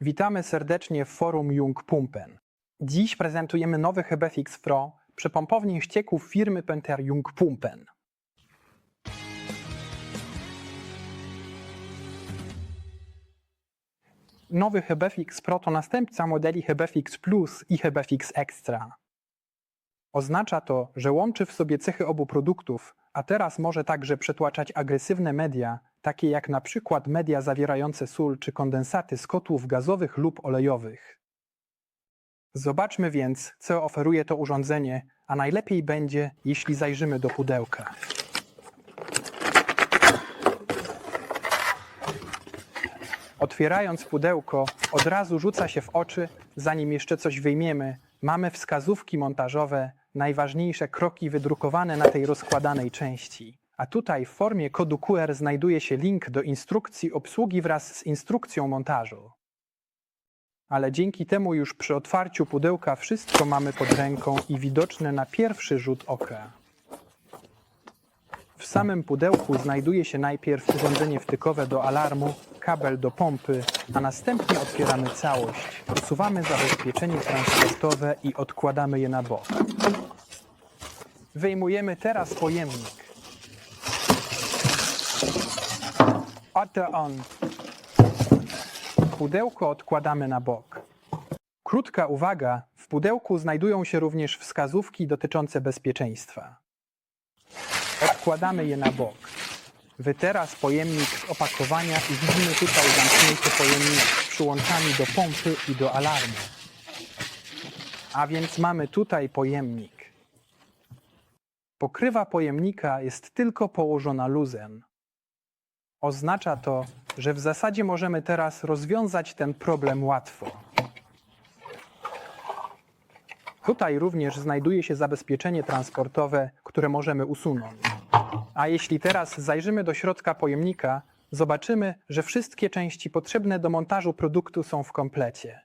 Witamy serdecznie w forum Jung Pumpen. Dziś prezentujemy nowy Hebefix Pro przy pompowni ścieków firmy Penter Jung Pumpen. Nowy Hebefix Pro to następca modeli Hebefix Plus i Hebefix Extra. Oznacza to, że łączy w sobie cechy obu produktów, a teraz może także przetłaczać agresywne media, takie jak na przykład media zawierające sól czy kondensaty z kotłów gazowych lub olejowych. Zobaczmy więc, co oferuje to urządzenie, a najlepiej będzie, jeśli zajrzymy do pudełka. Otwierając pudełko, od razu rzuca się w oczy, zanim jeszcze coś wyjmiemy, mamy wskazówki montażowe, najważniejsze kroki wydrukowane na tej rozkładanej części. A tutaj w formie kodu QR znajduje się link do instrukcji obsługi wraz z instrukcją montażu. Ale dzięki temu już przy otwarciu pudełka wszystko mamy pod ręką i widoczne na pierwszy rzut oka. W samym pudełku znajduje się najpierw urządzenie wtykowe do alarmu, kabel do pompy, a następnie otwieramy całość, usuwamy zabezpieczenie transportowe i odkładamy je na bok. Wyjmujemy teraz pojemnik. Oto on. Pudełko odkładamy na bok. Krótka uwaga, w pudełku znajdują się również wskazówki dotyczące bezpieczeństwa. Odkładamy je na bok. Wytera z pojemnik z opakowania i widzimy tutaj zamknięty pojemnik z przyłączami do pompy i do alarmu. A więc mamy tutaj pojemnik. Pokrywa pojemnika jest tylko położona luzem. Oznacza to, że w zasadzie możemy teraz rozwiązać ten problem łatwo. Tutaj również znajduje się zabezpieczenie transportowe, które możemy usunąć. A jeśli teraz zajrzymy do środka pojemnika, zobaczymy, że wszystkie części potrzebne do montażu produktu są w komplecie.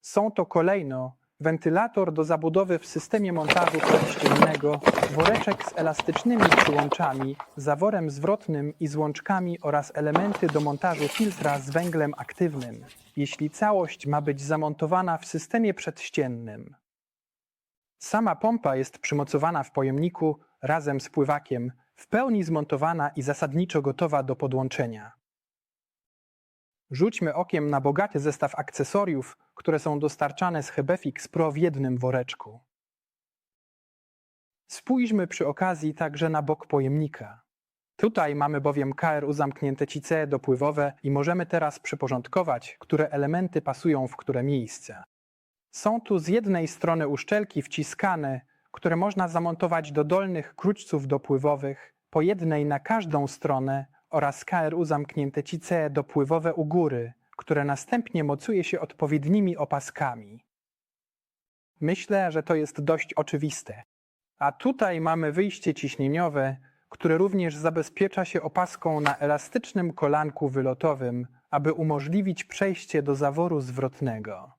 Są to kolejno wentylator do zabudowy w systemie montażu przedściennego, woreczek z elastycznymi przyłączami, zaworem zwrotnym i złączkami oraz elementy do montażu filtra z węglem aktywnym, jeśli całość ma być zamontowana w systemie przedściennym. Sama pompa jest przymocowana w pojemniku razem z pływakiem, w pełni zmontowana i zasadniczo gotowa do podłączenia. Rzućmy okiem na bogaty zestaw akcesoriów, które są dostarczane z Hebefix Pro w jednym woreczku. Spójrzmy przy okazji także na bok pojemnika. Tutaj mamy bowiem KRU zamknięte cice dopływowe i możemy teraz przyporządkować, które elementy pasują w które miejsce. Są tu z jednej strony uszczelki wciskane, które można zamontować do dolnych krućców dopływowych, po jednej na każdą stronę oraz KRU zamknięte cice dopływowe u góry, które następnie mocuje się odpowiednimi opaskami. Myślę, że to jest dość oczywiste. A tutaj mamy wyjście ciśnieniowe, które również zabezpiecza się opaską na elastycznym kolanku wylotowym, aby umożliwić przejście do zaworu zwrotnego.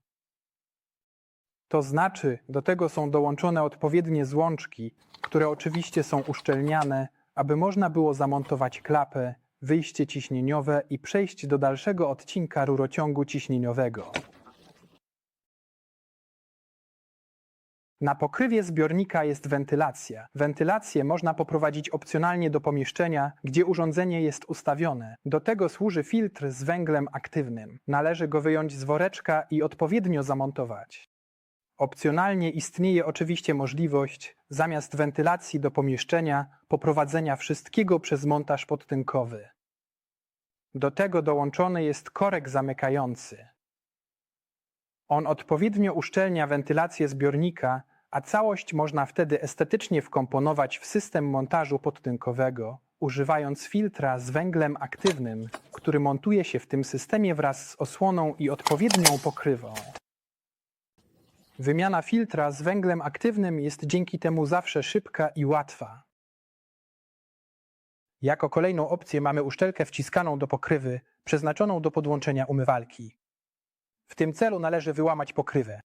To znaczy, do tego są dołączone odpowiednie złączki, które oczywiście są uszczelniane, aby można było zamontować klapę, wyjście ciśnieniowe i przejść do dalszego odcinka rurociągu ciśnieniowego. Na pokrywie zbiornika jest wentylacja. Wentylację można poprowadzić opcjonalnie do pomieszczenia, gdzie urządzenie jest ustawione. Do tego służy filtr z węglem aktywnym. Należy go wyjąć z woreczka i odpowiednio zamontować. Opcjonalnie istnieje oczywiście możliwość, zamiast wentylacji do pomieszczenia, poprowadzenia wszystkiego przez montaż podtynkowy. Do tego dołączony jest korek zamykający. On odpowiednio uszczelnia wentylację zbiornika, a całość można wtedy estetycznie wkomponować w system montażu podtynkowego, używając filtra z węglem aktywnym, który montuje się w tym systemie wraz z osłoną i odpowiednią pokrywą. Wymiana filtra z węglem aktywnym jest dzięki temu zawsze szybka i łatwa. Jako kolejną opcję mamy uszczelkę wciskaną do pokrywy, przeznaczoną do podłączenia umywalki. W tym celu należy wyłamać pokrywę.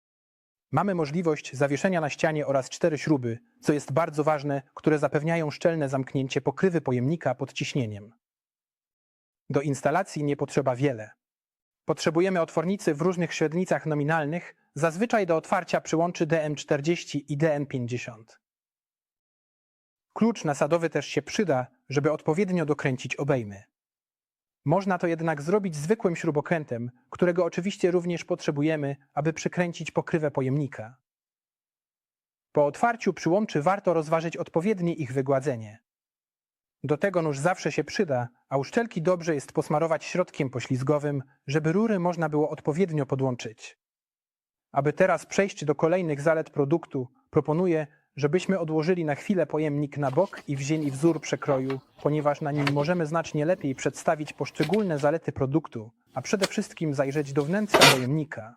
Mamy możliwość zawieszenia na ścianie oraz cztery śruby, co jest bardzo ważne, które zapewniają szczelne zamknięcie pokrywy pojemnika pod ciśnieniem. Do instalacji nie potrzeba wiele. Potrzebujemy otwornicy w różnych średnicach nominalnych, zazwyczaj do otwarcia przyłączy DM40 i DM50. Klucz nasadowy też się przyda, żeby odpowiednio dokręcić obejmy. Można to jednak zrobić zwykłym śrubokrętem, którego oczywiście również potrzebujemy, aby przykręcić pokrywę pojemnika. Po otwarciu przyłączy warto rozważyć odpowiednie ich wygładzenie. Do tego nóż zawsze się przyda, a uszczelki dobrze jest posmarować środkiem poślizgowym, żeby rury można było odpowiednio podłączyć. Aby teraz przejść do kolejnych zalet produktu, proponuję, żebyśmy odłożyli na chwilę pojemnik na bok i wzięli wzór przekroju, ponieważ na nim możemy znacznie lepiej przedstawić poszczególne zalety produktu, a przede wszystkim zajrzeć do wnętrza pojemnika.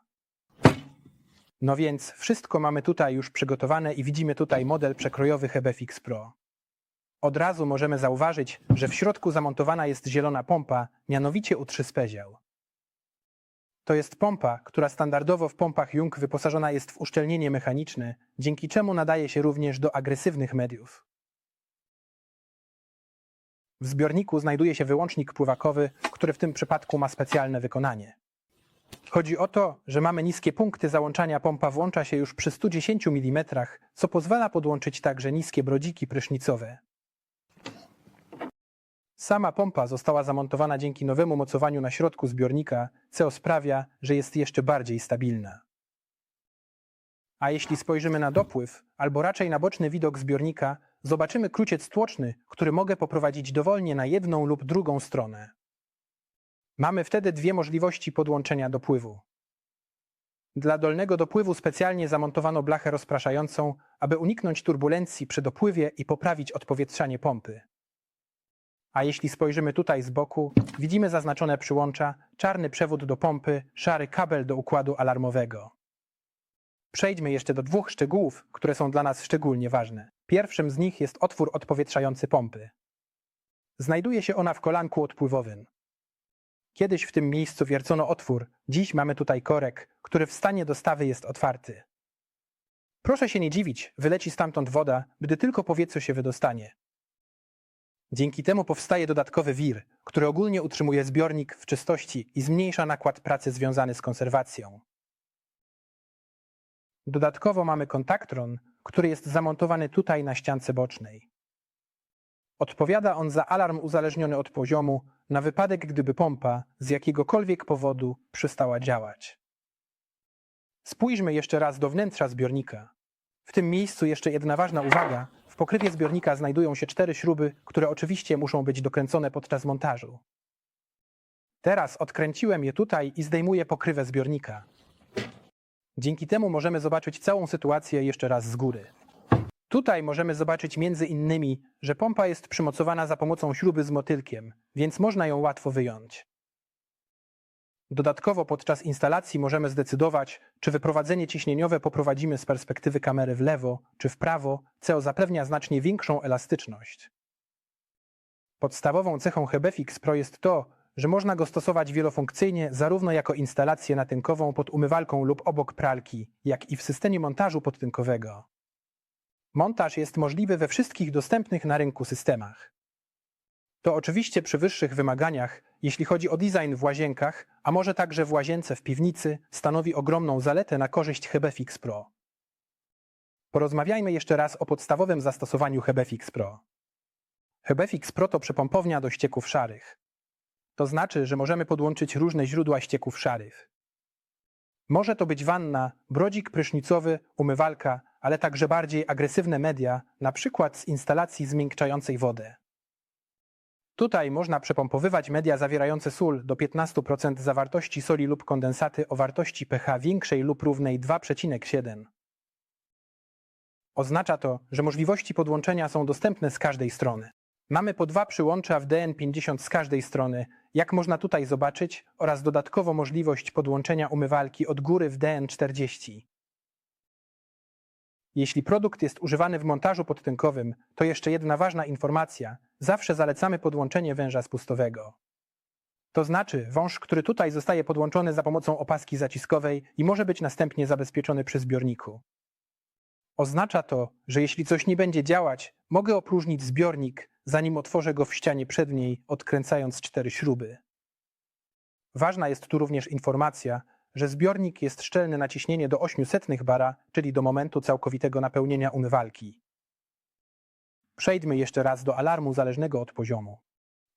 No więc wszystko mamy tutaj już przygotowane i widzimy tutaj model przekrojowy Hebefix Pro. Od razu możemy zauważyć, że w środku zamontowana jest zielona pompa, mianowicie U3 Special. To jest pompa, która standardowo w pompach Jung wyposażona jest w uszczelnienie mechaniczne, dzięki czemu nadaje się również do agresywnych mediów. W zbiorniku znajduje się wyłącznik pływakowy, który w tym przypadku ma specjalne wykonanie. Chodzi o to, że mamy niskie punkty załączania pompa włącza się już przy 110 mm, co pozwala podłączyć także niskie brodziki prysznicowe. Sama pompa została zamontowana dzięki nowemu mocowaniu na środku zbiornika, co sprawia, że jest jeszcze bardziej stabilna. A jeśli spojrzymy na dopływ, albo raczej na boczny widok zbiornika, zobaczymy kruciec tłoczny, który mogę poprowadzić dowolnie na jedną lub drugą stronę. Mamy wtedy dwie możliwości podłączenia dopływu. Dla dolnego dopływu specjalnie zamontowano blachę rozpraszającą, aby uniknąć turbulencji przy dopływie i poprawić odpowietrzanie pompy. A jeśli spojrzymy tutaj z boku, widzimy zaznaczone przyłącza, czarny przewód do pompy, szary kabel do układu alarmowego. Przejdźmy jeszcze do dwóch szczegółów, które są dla nas szczególnie ważne. Pierwszym z nich jest otwór odpowietrzający pompy. Znajduje się ona w kolanku odpływowym. Kiedyś w tym miejscu wiercono otwór, dziś mamy tutaj korek, który w stanie dostawy jest otwarty. Proszę się nie dziwić, wyleci stamtąd woda, gdy tylko powietrze się wydostanie. Dzięki temu powstaje dodatkowy wir, który ogólnie utrzymuje zbiornik w czystości i zmniejsza nakład pracy związany z konserwacją. Dodatkowo mamy kontaktron, który jest zamontowany tutaj na ściance bocznej. Odpowiada on za alarm uzależniony od poziomu na wypadek, gdyby pompa z jakiegokolwiek powodu przestała działać. Spójrzmy jeszcze raz do wnętrza zbiornika. W tym miejscu jeszcze jedna ważna uwaga. Pokrywie zbiornika znajdują się cztery śruby, które oczywiście muszą być dokręcone podczas montażu. Teraz odkręciłem je tutaj i zdejmuję pokrywę zbiornika. Dzięki temu możemy zobaczyć całą sytuację jeszcze raz z góry. Tutaj możemy zobaczyć między innymi, że pompa jest przymocowana za pomocą śruby z motylkiem, więc można ją łatwo wyjąć. Dodatkowo podczas instalacji możemy zdecydować, czy wyprowadzenie ciśnieniowe poprowadzimy z perspektywy kamery w lewo czy w prawo, co zapewnia znacznie większą elastyczność. Podstawową cechą Hebefix Pro jest to, że można go stosować wielofunkcyjnie zarówno jako instalację natynkową pod umywalką lub obok pralki, jak i w systemie montażu podtynkowego. Montaż jest możliwy we wszystkich dostępnych na rynku systemach. To oczywiście przy wyższych wymaganiach, jeśli chodzi o design w łazienkach, a może także w łazience w piwnicy, stanowi ogromną zaletę na korzyść Hebefix Pro. Porozmawiajmy jeszcze raz o podstawowym zastosowaniu Hebefix Pro. Hebefix Pro to przepompownia do ścieków szarych. To znaczy, że możemy podłączyć różne źródła ścieków szarych. Może to być wanna, brodzik prysznicowy, umywalka, ale także bardziej agresywne media, na przykład z instalacji zmiękczającej wodę. Tutaj można przepompowywać media zawierające sól do 15% zawartości soli lub kondensaty o wartości pH większej lub równej 2,7. Oznacza to, że możliwości podłączenia są dostępne z każdej strony. Mamy po dwa przyłącza w DN50 z każdej strony, jak można tutaj zobaczyć, oraz dodatkowo możliwość podłączenia umywalki od góry w DN40. Jeśli produkt jest używany w montażu podtynkowym, to jeszcze jedna ważna informacja. Zawsze zalecamy podłączenie węża spustowego. To znaczy wąż, który tutaj zostaje podłączony za pomocą opaski zaciskowej i może być następnie zabezpieczony przy zbiorniku. Oznacza to, że jeśli coś nie będzie działać, mogę opróżnić zbiornik, zanim otworzę go w ścianie przedniej, odkręcając cztery śruby. Ważna jest tu również informacja, że zbiornik jest szczelny na ciśnienie do 800 bara, czyli do momentu całkowitego napełnienia umywalki. Przejdźmy jeszcze raz do alarmu zależnego od poziomu.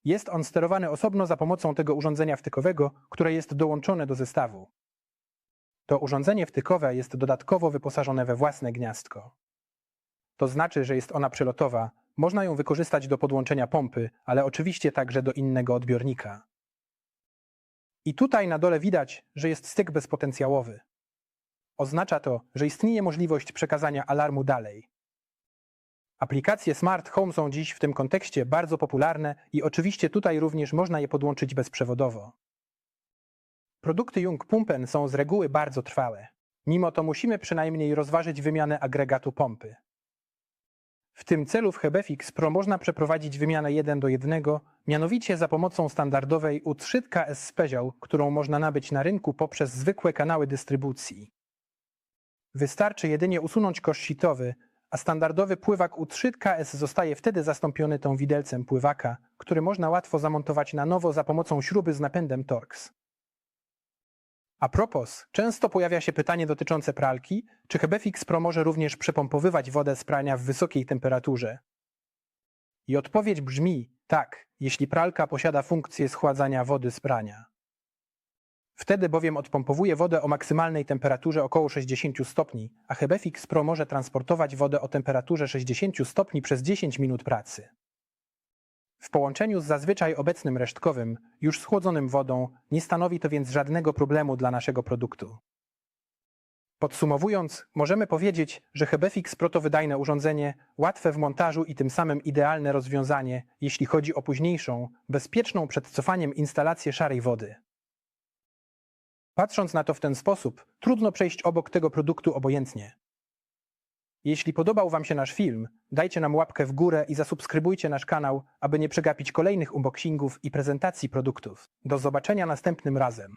Jest on sterowany osobno za pomocą tego urządzenia wtykowego, które jest dołączone do zestawu. To urządzenie wtykowe jest dodatkowo wyposażone we własne gniazdko. To znaczy, że jest ona przelotowa, można ją wykorzystać do podłączenia pompy, ale oczywiście także do innego odbiornika. I tutaj na dole widać, że jest styk bezpotencjałowy. Oznacza to, że istnieje możliwość przekazania alarmu dalej. Aplikacje Smart Home są dziś w tym kontekście bardzo popularne i oczywiście tutaj również można je podłączyć bezprzewodowo. Produkty Jung Pumpen są z reguły bardzo trwałe. Mimo to musimy przynajmniej rozważyć wymianę agregatu pompy. W tym celu w Hebefix Pro można przeprowadzić wymianę 1 do 1, mianowicie za pomocą standardowej U3 KS Special, którą można nabyć na rynku poprzez zwykłe kanały dystrybucji. Wystarczy jedynie usunąć kosz sitowy, a standardowy pływak U3 KS zostaje wtedy zastąpiony tą widelcem pływaka, który można łatwo zamontować na nowo za pomocą śruby z napędem Torx. A propos, często pojawia się pytanie dotyczące pralki, czy Hebefix Pro może również przepompowywać wodę z prania w wysokiej temperaturze. I odpowiedź brzmi tak, jeśli pralka posiada funkcję schładzania wody z prania. Wtedy bowiem odpompowuje wodę o maksymalnej temperaturze około 60 stopni, a Hebefix Pro może transportować wodę o temperaturze 60 stopni przez 10 minut pracy. W połączeniu z zazwyczaj obecnym resztkowym, już schłodzonym wodą, nie stanowi to więc żadnego problemu dla naszego produktu. Podsumowując, możemy powiedzieć, że Hebefix Pro to wydajne urządzenie, łatwe w montażu i tym samym idealne rozwiązanie, jeśli chodzi o późniejszą, bezpieczną przed cofaniem instalację szarej wody. Patrząc na to w ten sposób, trudno przejść obok tego produktu obojętnie. Jeśli podobał Wam się nasz film, dajcie nam łapkę w górę i zasubskrybujcie nasz kanał, aby nie przegapić kolejnych unboxingów i prezentacji produktów. Do zobaczenia następnym razem.